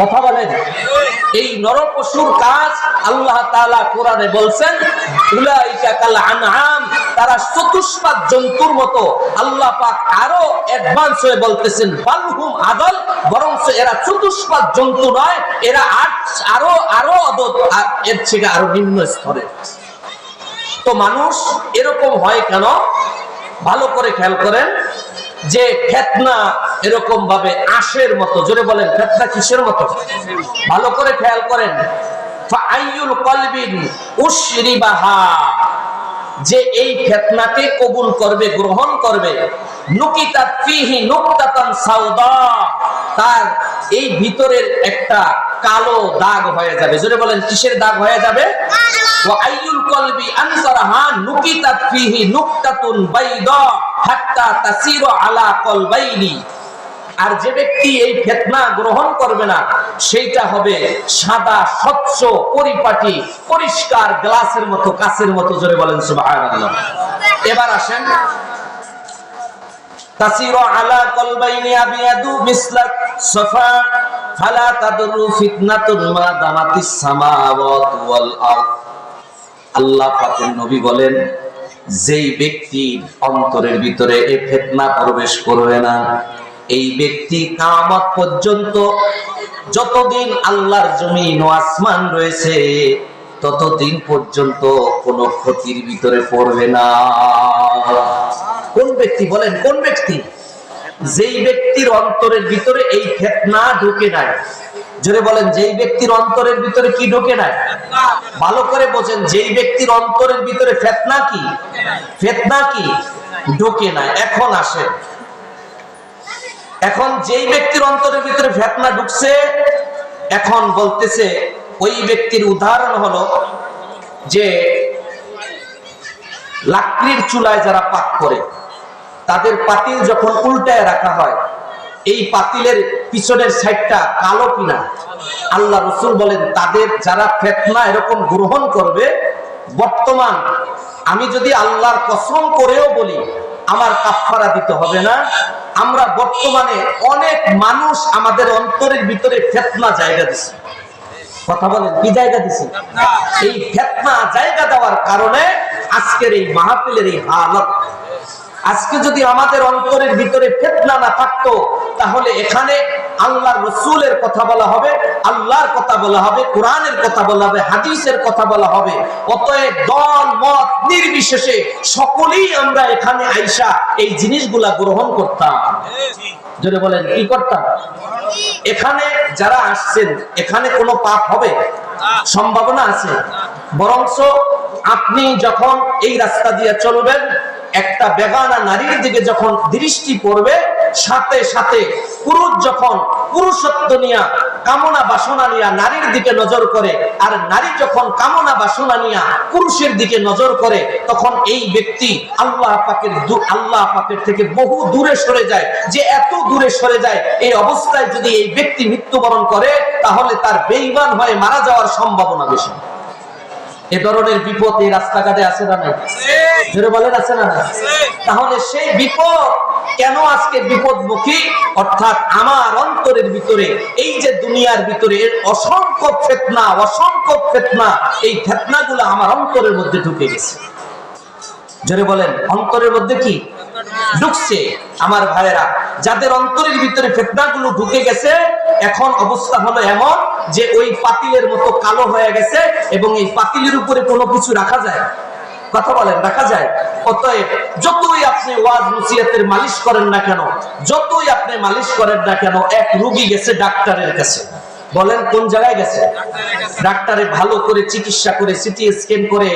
কথা বলেন এই নরপশুর কাজ আল্লাহ তাআলা কোরআনে বলছেন তারা চতুষ্পাদ জন্তুর মতো আল্লাহ পাক আরও অ্যাডভান্স হয়ে বলতেছেন, বালহুম আদল বরং এরা চতুষ্পাদ জন্তু নয়, এরা আরও আরও অদত আর এর থেকে আরও নিম্ন স্তরে। তো মানুষ এরকম হয় কেন? ভালো করে খেয়াল করেন। যে ফেতনা এরকম ভাবে আশের মতো, জোরে বলেন, ফেতনা কিসের মতো? ভালো করে খেয়াল করেন। যে এই ফেতনাকে কবুল করবে, গ্রহণ করবে। নুকিতাত ফিহি নুকতাতান সাউদা, তার এই ভিতরের একটা কালো দাগ হয়ে যাবে। জোরে বলেন কিসের দাগ হয়ে যাবে? ওয়া আইয়ুল কলবি আনসারাহা নুকিতাত ফিহি নুকতাতুন বাইদা হাত্তা তাসিরু আলা কলবাইনি। আর যে ব্যক্তি এই ফেতনা গ্রহণ করবে না সেইটা হবে সাদা স্বচ্ছ পরিপাটি পরিষ্কার গ্লাসের মতো কাচের মতো জোরে বলেন সুবহানাল্লাহ। এবার আসেন। তাসিরু আলা কলবাইনি আবিয়াদু মিসলাক সাফা ফালা ফিতনাতুন মা দামাতিস সামাওয়াত ওয়াল আরদ। আল্লাহ পাকের নবী বলেন, যেই ব্যক্তির অন্তরের ভিতরে এই ফেতনা প্রবেশ করবে না, এই ব্যক্তি কামত পর্যন্ত যতদিন আল্লাহর জমিন ও আসমান রয়েছে, ততদিন পর্যন্ত কোনো ক্ষতির ভিতরে পড়বে না। কোন ব্যক্তি বলেন, কোন ব্যক্তি? যেই ব্যক্তির অন্তরের ভিতরে এই ফেতনা ঢুকে নাই, জোরে বলেন, যেই ব্যক্তির অন্তরের ভিতরে কি ঢুকে নাই? ভালো করে বোঝেন, যেই ব্যক্তির অন্তরের ভিতরে ফেতনা কি? ফেতনা কি? ঢুকে নাই, এখন আসে। এখন যেই ব্যক্তির অন্তরের ভিতরে ফেতনা ঢুকছে, এখন বলতেছে, ওই ব্যক্তির উদাহরণ হলো যে লাকড়ির চুলায় যারা পাক করে তাদের পাতিল যখন উল্টায় রাখা হয়, এই পাতিলের পিছনের সাইডটা কালো কিনা? আল্লাহ রসুল বলেন, তাদের যারা ফেতনা এরকম গ্রহণ করবে, বর্তমান আমি যদি আল্লাহর কসম করেও বলি, আমার কাফারা দিতে হবে না। আমরা বর্তমানে অনেক মানুষ আমাদের অন্তরের ভিতরে ফেতনা জায়গা দিছি। কথা বলেন, কি জায়গা দিছি? এই ফেতনা জায়গা দেওয়ার কারণে আজকের এই মাহফিলের এই হালত। আজকে যদি আমাদের অন্তরের ভিতরে ফেতনা না থাকতো, তাহলে এখানে আল্লাহর রসুলের কথা বলা হবে, আল্লাহর কথা বলা হবে, কোরআনের কথা বলা হবে, হাদিসের কথা বলা হবে। অতএব দল, মত নির্বিশেষে সকলেই আমরা এখানে আইসা এই জিনিসগুলা গ্রহণ করতাম। যদি বলেন, কি করতাম? এখানে যারা আসছেন, এখানে কোনো পাপ হবে? সম্ভাবনা আছে। বরঞ্চ আপনি যখন এই রাস্তা দিয়ে চলবেন একটা বেগানা নারীর দিকে যখন দৃষ্টি পড়বে, সাথে সাথে পুরুষ যখন পুরুষত্ব নিয়া, কামনা বাসনা নিয়া নারীর দিকে নজর করে, আর নারী যখন কামনা বাসনা নিয়া পুরুষের দিকে নজর করে, তখন এই ব্যক্তি আল্লাহ পাকের আল্লাহ পাকের থেকে বহু দূরে সরে যায়। যে এত দূরে সরে যায়, এই অবস্থায় যদি এই ব্যক্তি মৃত্যুবরণ করে, তাহলে তার বেইমান হয়ে মারা যাওয়ার সম্ভাবনা বেশি। এ ধরনের বিপদ এই রাস্তাঘাটে আছে না নাই? জোরে বলেন আছে না না তাহলে সেই বিপদ কেন আজকে বিপদমুখী? অর্থাৎ আমার অন্তরের ভিতরে এই যে দুনিয়ার ভিতরে অসংখ্য ফেতনা অসংখ্য ফেতনা এই ফেতনাগুলো আমার অন্তরের মধ্যে ঢুকে গেছে। জোরে বলেন অন্তরের মধ্যে কি? ঢুকছে। আমার ভাইয়েরা যাদের অন্তরের ভিতরে ফেতনাগুলো ঢুকে গেছে, এখন অবস্থা হলো এমন যে ওই পাতিলের মতো কালো হয়ে গেছে এবং এই পাতিলের উপরে কোনো কিছু রাখা যায় কথা বলেন, রাখা যায়। অতএব যতই আপনি ওয়াজ, নসিহতের মালিশ করেন না কেন, যতই আপনি মালিশ করেন না কেন, এক রুগী গেছে ডাক্তারের কাছে। বলেন কোন জায়গায় গেছে? ডাক্তারে ভালো করে চিকিৎসা করে, সিটি স্ক্যান করে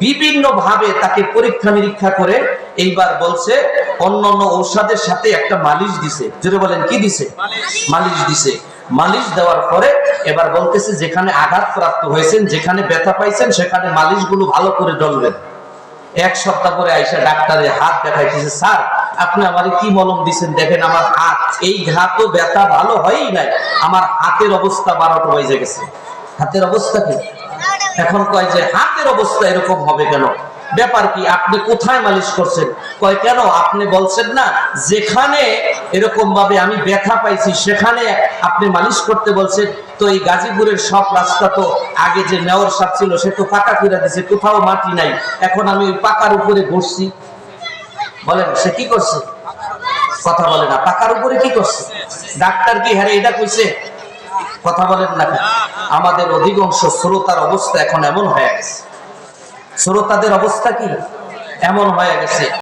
বিভিন্ন ভাবে তাকে পরীক্ষা নিরীক্ষা করে এইবার বলছে অন্য অন্য ঔষধের সাথে একটা মালিশ দিছে। জোরে বলেন, কি দিছে? মালিশ দিছে। মালিশ দেওয়ার পরে এবার বলতেছে, যেখানে আঘাত প্রাপ্ত হয়েছেন, যেখানে ব্যথা পাইছেন, সেখানে মালিশগুলো ভালো করে ডলবেন এক সপ্তাহ পরে আইসা ডাক্তারের হাত দেখাইতেছে, স্যার, আপনি আমারে কি মলম দিছেন? দেখেন আমার হাত। এই ঘাত ব্যথা ভালো হয়ই নাই। আমার হাতের অবস্থা বারোটা বাজে গেছে। হাতের অবস্থা কি? এখন কয় যে হাতের অবস্থা এরকম হবে কেন? ব্যাপার কি, আপনি কোথায় মালিশ করছেন? কয়, কেন? আপনি বলছেন না, যেখানে এরকম ভাবে আমি ব্যথা পাইছি, সেখানে আপনি মালিশ করতে বলছেন, তো এই গাজীপুরের সব রাস্তা তো আগে যে নেওয়ার সাপ ছিল, সে তো পাকা করে দিছে, কোথাও মাটি নাই। এখন আমি ওই পাকার উপরে বসছি। বলেন, সে কি করছে? কথা বলে না, পাকার উপরে কি করছে? ডাক্তার কি হ্যাঁ এটা কইছে? কথা বলেন না? আমাদের অধিকাংশ শ্রোতার অবস্থা এখন এমন হয়ে গেছে। শ্রোতাদের অবস্থা কি? এমন হয়ে গেছে।